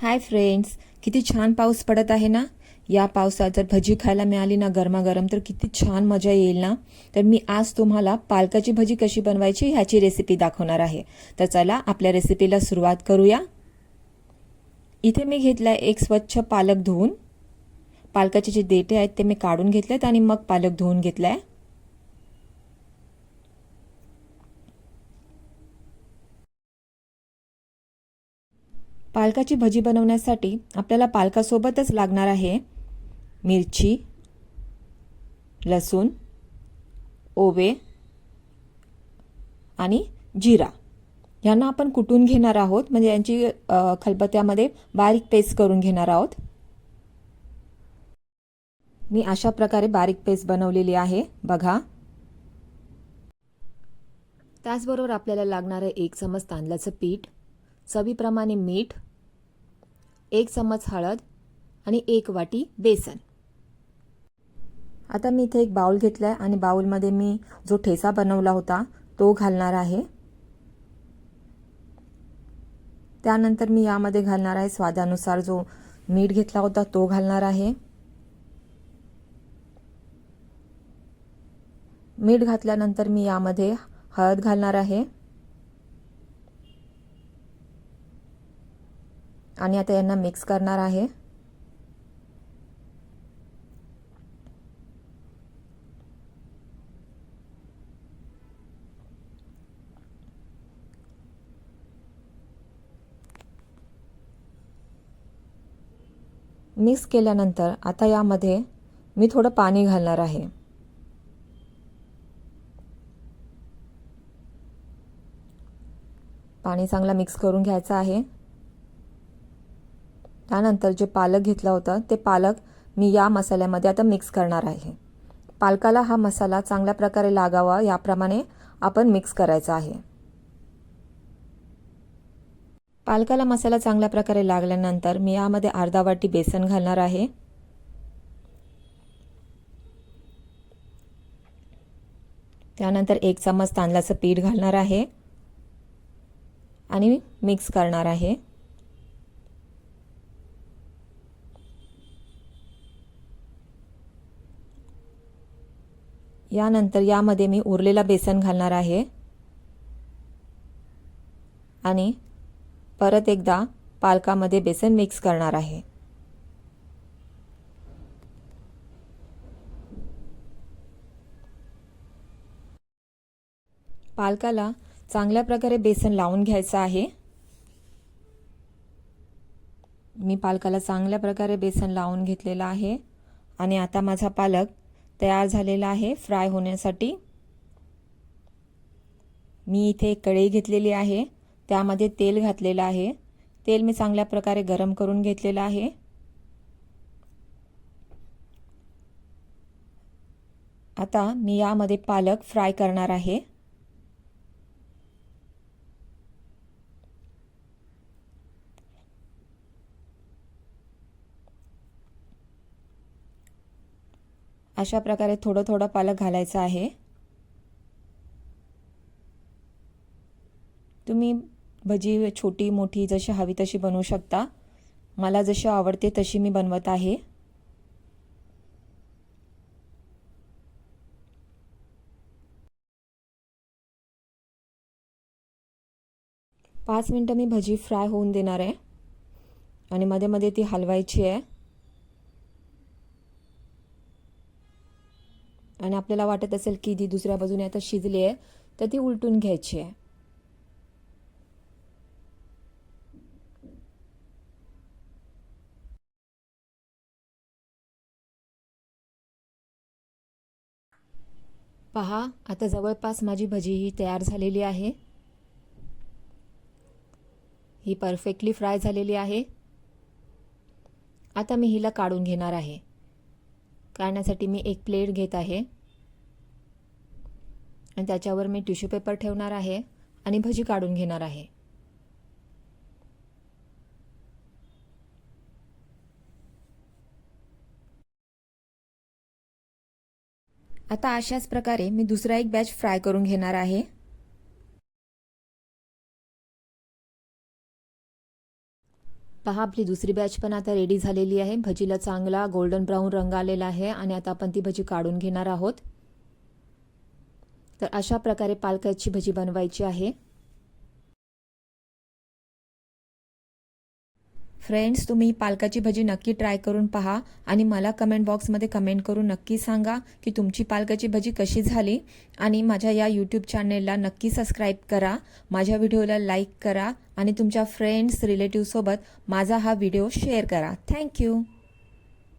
Hi friends किती छान पाऊस पडत आहे ना? या पावसात जर भजी खायला मिळाली ना गरमागरम तर किती छान मजा येईल ना? तर मी आज तुम्हाला पालकाची भजी कशी बनवायची ह्याची रेसिपी दाखवणार आहे. तर चला आपल्या रेसिपीला सुरुवात करूया. इथे मी घेतला एक स्वच्छ पालक धुवून. पालकाचे जे देठे आहेत ते मी काढून घेतलेत आणि मग पालक धुवून घेतलाय. पालकाची भजी बनवण्यासाठी आपल्याला पालकासोबतच लागणार आहे मिरची लसूण ओवे आणि जिरा. यांना आपण कुटून घेणार आहोत म्हणजे यांची खलबत्यामध्ये बारीक पेस्ट करून घेणार आहोत. मी अशा प्रकारे बारीक पेस्ट बनवलेली आहे बघा. त्याचबरोबर आपल्याला लागणारं एक चमच तांदळाचं पीठ चवीप्रमाणे मीठ एक चमच हळद आणि एक वाटी बेसन. आता मी इथे एक बाऊल घेतला आहे आणि बाउलमध्ये मी जो ठेसा बनवला होता तो घालणार आहे. त्यानंतर मी यामध्ये घालणार आहे स्वादानुसार जो मीठ घेतला होता तो घालणार आहे. मीठ घातल्यानंतर मी यामध्ये हळद घालणार आहे. आणि आता यांना मिक्स करणार आहे. मिक्स केल्यानंतर आता यामध्ये मी थोडं पाणी घालणार आहे. पाणी चांगला मिक्स करून घ्यायचं आहे. त्यानंतर जे पालक घेतला होता ते पालक मी या मसाल्यामध्ये आता मिक्स करणार आहे. पालकाला हा मसाला चांगल्या प्रकारे लागावा याप्रमाणे आपण मिक्स करायचा आहे. पालकाला मसाला चांगल्या प्रकारे लागल्यानंतर मी यामध्ये अर्धा वाटी बेसन घालणार आहे. त्यानंतर एक चम्मच तांदळाचं पीठ घालणार आहे. आणि मिक्स करणार आहे. यानंतर यामध्ये मी उरलेला बेसन घालणार आहे. आणि परत एकदा पालकामध्ये बेसन मिक्स करणार आहे. पालकाला चांगल्या प्रकारे बेसन लावून घ्यायचं आहे. मी पालकाला चांगल्या प्रकारे बेसन लावून घेतलेलं आहे. आणि आता माझा पालक तयार झालेला आहे फ्राय होण्यासाठी. मी इथे कढई घेतलेली आहे. त्यामध्ये तेल घातलेलं आहे. तेल मी चांगल्या प्रकारे गरम करून घेतलेलं आहे. आता मी यामध्ये पालक फ्राय करणार आहे. अशा प्रकारे थोडं थोडं पालक घालायचं आहे. तुम्ही भजी छोटी मोठी जशी हवी तशी बनवू शकता. मला जशी आवडते तशी मी बनवत आहे. पाच मिनटं मी भजी फ्राय होऊन देणार आहे. आणि मध्ये मध्ये ती हलवायची आहे. आणि आपल्याला वाटत असेल की ती दुसऱ्या बाजूने आता शिजली आहे तर ती उलटून घ्यायची आहे. पहा आता जवळपास माझी भजी ही तयार झालेली आहे. ही परफेक्टली फ्राय झालेली आहे. आता मी हिला काढून घेणार आहे. काढण्यासाठी मी एक प्लेट घेत आहे. आणि त्याच्यावर मी टिश्यू पेपर ठेवणार आहे आणि भजी काढून घेणार आहे. आता अशाच प्रकारे मी दुसरा एक बॅच फ्राय करून घेणार आहे. पहा आपली दुसरी बॅच पण आता रेडी झालेली आहे. भजीला चांगला गोल्डन ब्राऊन रंग आलेला आहे आणि आता आपण ती भजी काढून घेणार आहोत. तर अशा प्रकारे पालकाची भजी बनवायची आहे. फ्रेंड्स तुम्ही पालकाची भजी नक्की ट्राय करून पहा आणि मला कमेंट बॉक्समध्ये कमेंट करून नक्की सांगा की तुमची पालकाची भजी कशी झाली आणि माझ्या या यूट्यूब चॅनेलला नक्की सबस्क्राईब करा माझ्या व्हिडिओला लाईक करा आणि तुमच्या फ्रेंड्स रिलेटिव्हसोबत माझा हा व्हिडिओ शेअर करा. थँक्यू